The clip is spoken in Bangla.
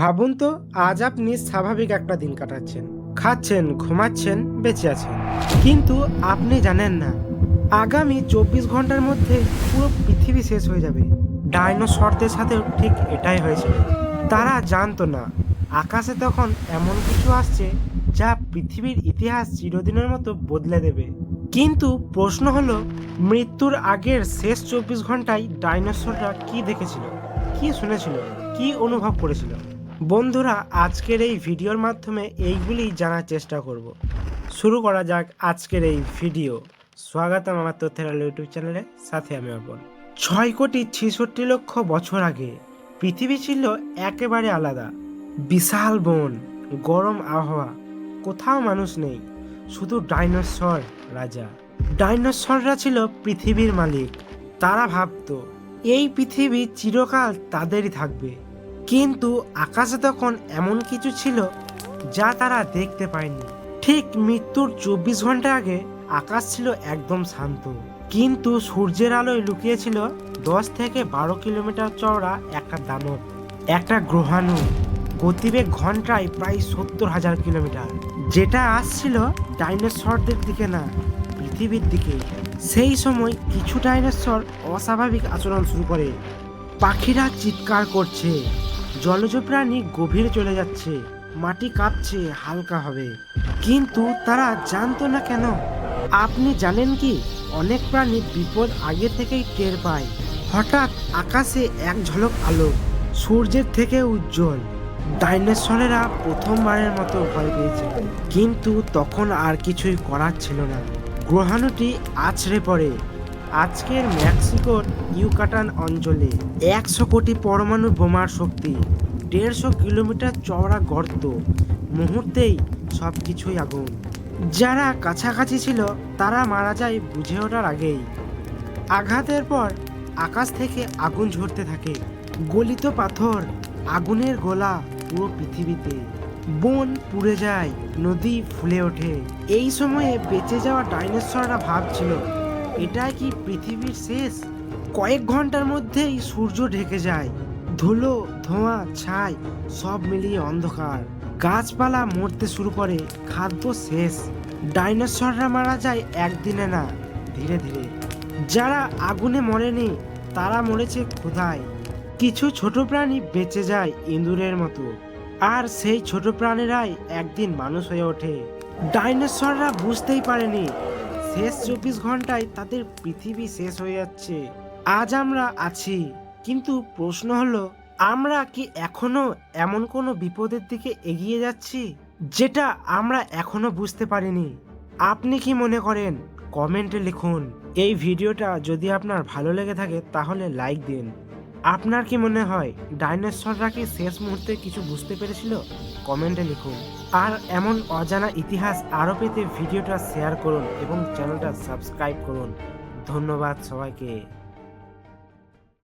ভাবুন তো, আজ আপনি স্বাভাবিক একটা দিন কাটাচ্ছেন। খাচ্ছেন, ঘুমাচ্ছেন, বেঁচে আছেন। কিন্তু আপনি জানেন না, আগামী চব্বিশ ঘণ্টার মধ্যে পুরো পৃথিবী শেষ হয়ে যাবে। ডাইনোসরদের সাথেও ঠিক এটাই হয়েছিল তারা জানতো না, আকাশে তখন এমন কিছু আসছে যা পৃথিবীর ইতিহাস চিরদিনের মতো বদলে দেবে। কিন্তু প্রশ্ন হলো, মৃত্যুর আগের শেষ চব্বিশ ঘন্টায় ডাইনোসররা কি দেখেছিল, কি শুনেছিল, কি অনুভব করেছিল? বন্ধুরা, আজকের এই ভিডিওর মাধ্যমে এইগুলি জানার চেষ্টা করব। শুরু করা যাক আজকের এই ভিডিও। স্বাগতম আমার তথ্যের আলো ইউটিউব চ্যানেলে, সাথে আমি অর্পণ। ছয় কোটি ছেষট্টি লক্ষ বছর আগে পৃথিবী ছিল একেবারে আলাদা। বিশাল বন, গরম আবহাওয়া, কোথাও মানুষ নেই, শুধু ডাইনোসর রাজা। ডাইনোসররা ছিল পৃথিবীর মালিক, তারা ভাবতো, এই পৃথিবী চিরকাল তাদেরই থাকবে। কিন্তু আকাশে তখন এমন কিছু ছিল যা তারা দেখতে পায়নি। ঠিক মৃত্যুর চব্বিশ ঘণ্টা আগে আকাশ ছিল একদম শান্ত। কিন্তু সূর্যের আলোয় লুকিয়েছিল দশ থেকে বারো কিলোমিটার চওড়া একটা দানব, একটা গ্রহাণু, গতিবেগ ঘন্টায় প্রায় সত্তর হাজার কিলোমিটার। যেটা আসছিল ডাইনোসরদের দিকে না, পৃথিবীর দিকে। সেই সময় কিছু ডাইনোসর অস্বাভাবিক আচরণ শুরু করে। পাখিরা চিৎকার করছে জলজ প্রাণী গভীরে চলে যাচ্ছে। মাটি কাঁপছে, হালকা হবে। কিন্তু তারা জানতো না কেন? আপনি জানেন কি? অনেক প্রাণী বিপদ আগে থেকেই টের পায়। হঠাৎ আকাশে এক ঝলক আলো, সূর্যের থেকে উজ্জ্বল। ডাইনোসরেরা প্রথমবারের মতো ভয় পেয়েছে। কিন্তু তখন আর কিছুই করার ছিল না। গ্রহাণুটি আছড়ে পড়ে। আজকের মেক্সিকোর ইউকাটান অঞ্চলে একশো কোটি পরমাণু বোমার শক্তি, দেড়শো কিলোমিটার চওড়া গর্ত, মুহূর্তেই সব কিছুই আগুন। যারা কাছাকাছি ছিল, তারা মারা যায় বুঝে ওঠার আগেই। আঘাতের পর আকাশ থেকে আগুন ঝরতে থাকে। গলিত পাথর আগুনের গোলা পুরো পৃথিবীতে। বন পুড়ে যায়, নদী ফুলে ওঠে। এই সময়ে বেঁচে যাওয়া ডাইনোসররা ভাবছিল এটা কি পৃথিবীর শেষ? কয়েক ঘণ্টার মধ্যেই সূর্য ঢেকে যায়। ধুলো, ধোঁয়া, ছাই, সব মিলিয়ে অন্ধকার। গাছপালা মরতে শুরু করে, খাদ্য শেষ। ডাইনোসররা মারা যায় একদিনে না, ধীরে ধীরে। যারা আগুনে মরেনি, তারা মরেছে ক্ষুধায়। কিছু ছোট প্রাণী বেঁচে যায় ইঁদুরের মতো। আর সেই ছোট প্রাণীরাই একদিন মানুষ হয়ে ওঠে। ডাইনোসররা বুঝতেই পারেনি শেষ চব্বিশ ঘন্টায় তাদের পৃথিবী শেষ হয়ে যাচ্ছে। আজ আমরা আছি, কিন্তু প্রশ্ন হলো, আমরা কি এখনও এমন কোনো বিপদের দিকে এগিয়ে যাচ্ছি, যেটা আমরা এখনও বুঝতে পারিনি? আপনি কি মনে করেন? কমেন্টে লিখুন। এই ভিডিওটা যদি আপনার ভালো লেগে থাকে, তাহলে লাইক দিন। আপনার কি মনে হয় ডাইনোসররা কি শেষ মুহূর্তে কিছু বুঝতে পেরেছিল? কমেন্টে লিখুন। আর এমন অজানা ইতিহাস আরও পেতে ভিডিওটা শেয়ার করুন এবং চ্যানেলটা সাবস্ক্রাইব করুন। ধন্যবাদ সবাইকে।